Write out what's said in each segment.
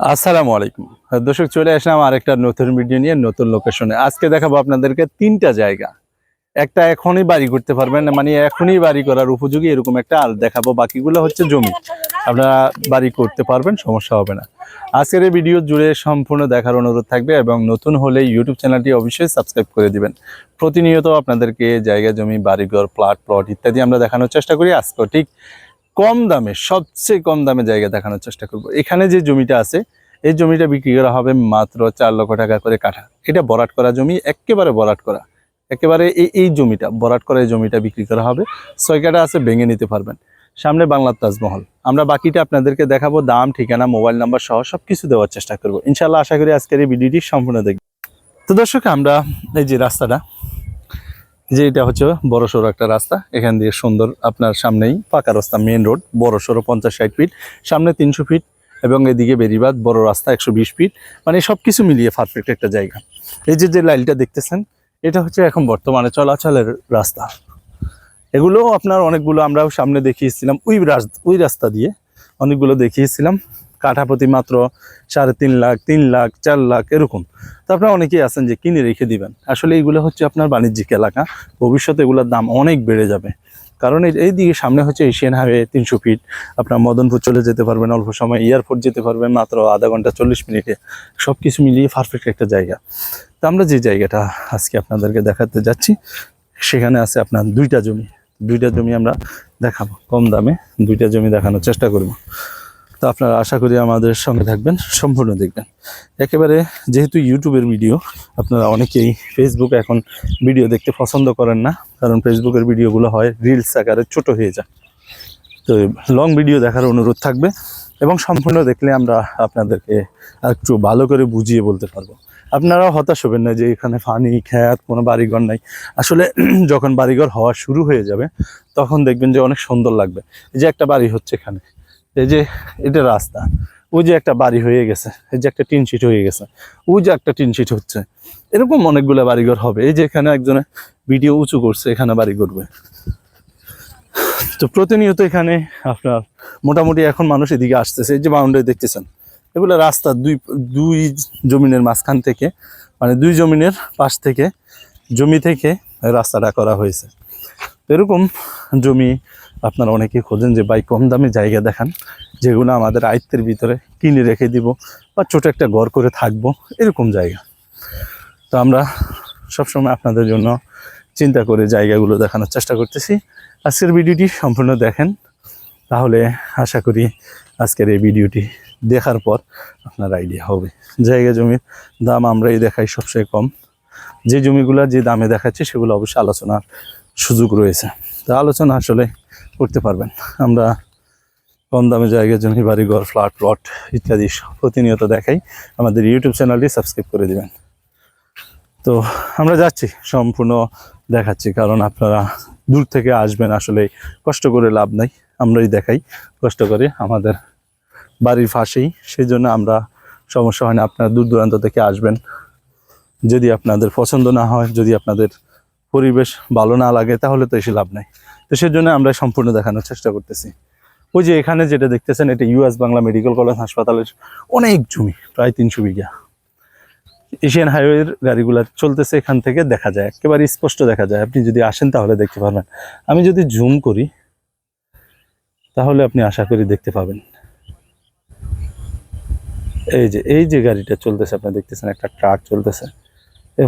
আসসালামু আলাইকুম। দর্শক, চলে আসলাম আরেকটা নতুন ভিডিও নিয়ে, নতুন লোকেশনে আজকে দেখাবো আপনাদেরকে তিনটা জায়গা। একটা এখনই বাড়ি করতে পারবেন মানে এখনই বাড়ি করার উপযোগী এরকম একটা আর দেখাবো। বাকিগুলো হচ্ছে জমি। আপনারা বাড়ি করতে পারবেন, সমস্যা হবে না। আজকের এই ভিডিও জুড়ে সম্পূর্ণ দেখার অনুরোধ থাকবে এবং নতুন হলে ইউটিউব চ্যানেলটি অবশ্যই সাবস্ক্রাইব করে দিবেন। প্রতিনিয়ত আপনাদেরকে জায়গা, জমি, বাড়িঘর প্লট প্লট ইত্যাদি আমরা দেখানোর চেষ্টা করি। আজকেও ঠিক কম দামে, সবচেয়ে কম দামে জায়গা দেখানোর চেষ্টা করব। এখানে যে জমিটা আছে, এই জমিটা বিক্রি করা হবে মাত্র চার লক্ষ টাকা করে কাঠা। এটা বরাট করা জমি, একেবারে বরাট করা। একেবারে এই এই জমিটা, বরাট করা এই জমিটা বিক্রি করা হবে। ছয় কাঠা আছে, ভেঙে নিতে পারবেন। সামনে বাংলার তাজমহল। আমরা বাকিটা আপনাদেরকে দেখাবো, দাম, ঠিকানা, মোবাইল নাম্বার সহ সব কিছু দেওয়ার চেষ্টা করব। ইনশাল্লাহ আশা করি আজকের এই ভিডিওটি সম্পূর্ণ দেখব তো দর্শক, আমরা এই যে রাস্তাটা যে এটা হচ্ছে বড় সড়ো একটা রাস্তা। এখান দিয়ে সুন্দর আপনার সামনেই পাকা রাস্তা মেন রোড বড় সড়ো পঞ্চাশ ষাট ফিট সামনে তিনশো ফিট এবং এদিকে বেরিবাদ বড় রাস্তা একশো বিশ ফিট মানে সব কিছু মিলিয়ে পারফেক্ট একটা জায়গা। এই যে যে লাইনটা দেখতেছেন, এটা হচ্ছে এখন বর্তমানে চলাচলের রাস্তা। এগুলো আপনার অনেকগুলো আমরাও সামনে দেখিয়েছিলাম, ওই ওই রাস্তা দিয়ে অনেকগুলো দেখিয়েছিলাম। কাঠাপতি মাত্র সাড়ে তিন লাখ তিন লাখ, চার লাখ, এরকম। তো আপনারা অনেকেই আছেন যে কিনে রেখে দিবেন। আসলে এইগুলো হচ্ছে আপনার বাণিজ্যিক এলাকা। ভবিষ্যতে এগুলোর দাম অনেক বেড়ে যাবে। কারণ এই দিকে সামনে হচ্ছে এশিয়ান হাইওয়ে তিনশো ফিট। আপনার মদনপুর চলে যেতে পারবেন, অল্প সময় এয়ারপোর্ট যেতে পারবেন, মাত্র আধা ঘণ্টা চল্লিশ মিনিটে। সব কিছু মিলিয়ে পারফেক্ট একটা জায়গা। তো আমরা যে জায়গাটা আজকে আপনাদেরকে দেখাতে যাচ্ছি, সেখানে আছে আপনার দুইটা জমি। দুইটা জমি আমরা দেখাবো। কম দামে দুইটা জমি দেখানোর চেষ্টা করব। তো আপনারা আশা করি আমাদের সঙ্গে থাকবেন, সম্পূর্ণ দেখবেন। একেবারে যেহেতু ইউটিউবের ভিডিও, আপনারা অনেকেই ফেসবুক এখন ভিডিও দেখতে পছন্দ করেন না, কারণ ফেসবুকের ভিডিওগুলো হয় রিলস আকারে ছোট হয়ে যায়। তো লং ভিডিও দেখার অনুরোধ থাকবে এবং সম্পূর্ণ দেখলে আমরা আপনাদেরকে একটু ভালো করে বুঝিয়ে বলতে পারব। আপনারাও হতাশ হবেন না যে এখানে ফানি খ্যাত, কোনো বাড়িঘর নাই। আসলে যখন বাড়িঘর হওয়া শুরু হয়ে যাবে, তখন দেখবেন যে অনেক সুন্দর লাগবে। যে একটা বাড়ি হচ্ছে এখানে এই যে এটা রাস্তা, ওই যে একটা বাড়ি হয়ে গেছে, এই যে একটা টিন শিট হয়ে গেছে, ওই যে একটা টিন শিট হচ্ছে, এরকম অনেকগুলো বাড়িঘর হবে। এই যে এখানে একজনে ভিডিও উঁচু করছে, এখানে বাড়ি করবে। তো প্রতিনিয়ত এখানে আপনার মোটামুটি এখন মানুষ এদিকে আসতেছে, এই যে বাউন্ডারি দেখতেছেন, এগুলো রাস্তা দুই দুই জমিনের মাঝখান থেকে মানে দুই জমিনের পাশ থেকে, জমি থেকে রাস্তাটা করা হয়েছে। এরকম জমি আপনারা অনেকে খোঁজেন যে ভাই কম দামে জায়গা দেখান, যেগুলো আমাদের আয়ত্তের ভিতরে কিনে রেখে দিব বা ছোট একটা ঘর করে থাকব, এরকম জায়গা। তো আমরা সবসময় আপনাদের জন্য চিন্তা করে জায়গাগুলো দেখানোর চেষ্টা করতেছি। আজকের ভিডিওটি সম্পূর্ণ দেখেন, তাহলে আশা করি আজকের এই ভিডিওটি দেখার পর আপনার আইডিয়া হবে। জায়গা জমির দাম আমরাই দেখাই সবচেয়ে কম। যে জমিগুলো যে দামে দেখাচ্ছে, সেগুলো অবশ্যই আলোচনার সুযোগ রয়েছে। তো আলোচনা আসলে করতে পারবেন। আমরা কম দামে জায়গা, জমি বাড়িঘর ফ্ল্যাট, প্লট ইত্যাদি প্রতিনিয়ত দেখাই। আমাদের ইউটিউব চ্যানেলটি সাবস্ক্রাইব করে দিবেন। তো আমরা যাচ্ছি, সম্পূর্ণ দেখাচ্ছি, কারণ আপনারা দূর থেকে আসবেন আসলে কষ্ট করে লাভ নাই। আমরাই দেখাই, কষ্ট করে আমাদের বাড়ির পাশেই। সেই জন্য আমরা সমস্যা হয় না, আপনারা দূর দূরান্ত থেকে আসবেন। যদি আপনাদের পছন্দ না হয়, যদি আপনাদের পরিবেশ ভালো না লাগে, তাহলে তো এসে লাভ নাই। তো সেজন্য আমরা সম্পূর্ণ দেখানোর চেষ্টা করতেছি। ওই যে এখানে যেটা দেখতেছেন, এটা ইউএস বাংলা মেডিকেল কলেজ হাসপাতালের অনেক জমি, প্রায় তিনশো বিঘা। এশিয়ান হাইওয়ের গাড়িগুলো চলতেছে এখান থেকে, দেখা যায়, একেবারে স্পষ্ট দেখা যায়। আপনি যদি আসেন তাহলে দেখতে পারবেন। আমি যদি জুম করি, তাহলে আপনি আশা করি দেখতে পাবেন। এই যে এই যে গাড়িটা চলতেছে, আপনি দেখতেছেন একটা ট্রাক চলতেছে।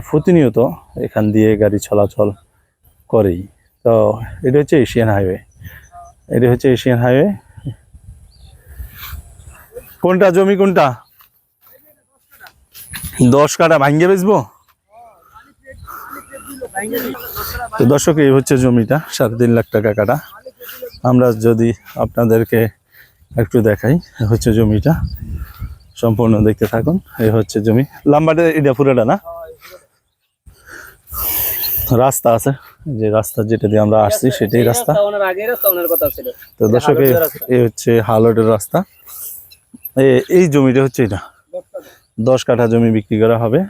প্রতিনিয়ত এখান দিয়ে গাড়ি চলাচল করেই। তো এটা হচ্ছে এশিয়ান হাইওয়ে। এটা হচ্ছে এশিয়ান হাইওয়ে। কোনটা জমি কোনটা? দশ কাটা ভাঙ্গে বেচবো? তো দর্শক, এই হচ্ছে জমিটা, সাড়ে তিন লাখ টাকা কাটা আমরা যদি আপনাদেরকে একটু দেখাই হচ্ছে জমিটা। সম্পূর্ণ দেখতে থাকুন এই হচ্ছে জমি। লাম্বাটা, এটা পুরোটা না? রাস্তা আছে যে রাস্তা যেটা দিয়ে আমরা আসছি সেটাই রাস্তা তো দর্শক এই- হচ্ছে হালটের রাস্তা। এই জমিটা হচ্ছে এটা। দশ কাঠা। জমি বিক্রি করা হবে।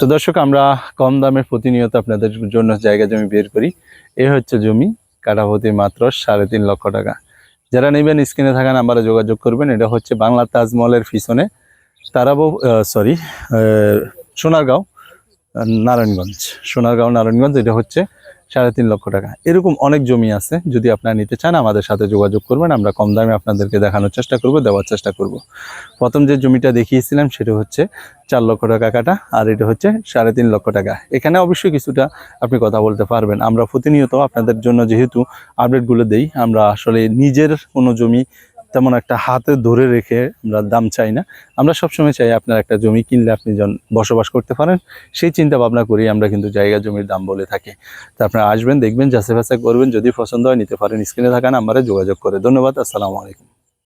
তো দর্শক আমরা কম দামে প্রতিনিয়ত আপনাদের জন্য জায়গা জমি বের করি। এ হচ্ছে জমি কাঠাপতি মাত্র সাড়ে তিন লক্ষ টাকা। যারা নেবেন স্ক্রিনে থাকা নাম্বারে যোগাযোগ করবেন। এটা হচ্ছে বাংলা তাজমহলের পিছনে তারাবো সরি সোনারগাঁও। নারায়ণগঞ্জ, সোনারগাঁও, নারায়ণগঞ্জ, এটা হচ্ছে সাড়ে তিন লক্ষ টাকা। এরকম অনেক জমি আছে, যদি আপনারা নিতে চান, আমাদের সাথে যোগাযোগ করবেন, আমরা কম দামে আপনাদেরকে দেখানোর চেষ্টা করব, দেওয়ার চেষ্টা করব। প্রথম যে জমিটা দেখিয়েছিলাম, সেটা হচ্ছে চার লক্ষ টাকা কাটা, আর এটা হচ্ছে সাড়ে তিন লক্ষ টাকা। এখানে অবশ্যই কিছুটা আপনি কথা বলতে পারবেন। আমরা প্রতিনিয়ত আপনাদের জন্য যেহেতু আপডেটগুলো দেই, আমরা আসলে নিজের কোনো জমি তেমন একটা হাতে ধরে রেখে আমরা দাম চাই না। আমরা সবসময় চাই আপনার একটা জমি কিনলে আপনি যখন বসবাস করতে পারেন, সেই চিন্তা ভাবনা করি আমরা কিন্তু জায়গা জমির দাম বলে থাকি। তা আপনারা আসবেন, দেখবেন, যাচাই বাছাই করবেন। যদি পছন্দ হয়, নিতে পারেন। স্ক্রিনে থাকা নাম্বারে যোগাযোগ করে। ধন্যবাদ, আসসালামু আলাইকুম।